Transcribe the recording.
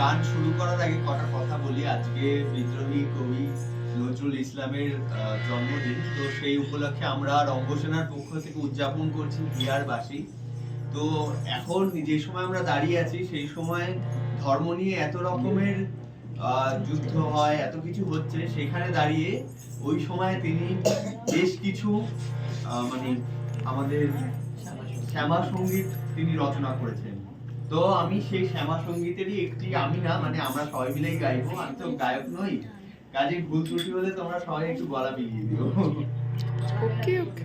গান শুরু করার আগে কটা কথা বলি। আজকে বিদ্রোহী কবি নজরুল ইসলামের জন্মদিন। তো সেই উপলক্ষে আমরা রঙ্গসেনার পক্ষ থেকে উদযাপন করছি বিহারবাসী। তো এখন যে সময় আমরা দাঁড়িয়ে আছি, সেই সময় ধর্ম নিয়ে এত রকমের যুদ্ধ হয়, এত কিছু হচ্ছে, সেখানে দাঁড়িয়ে ওই সময় তিনি বেশ কিছু মানে আমাদের শ্যামা সংগীত তিনি রচনা করেছেন। তো আমি সেই শ্যামা সঙ্গীতেরই একটি আমি না মানে আমরা সবাই মিলেই গাইবো আমি তো গায়ক নই। কাজে ভুল ত্রুটি হলে তোমরা সবাই একটু গলা মিলিয়ে দিও। ওকে ওকে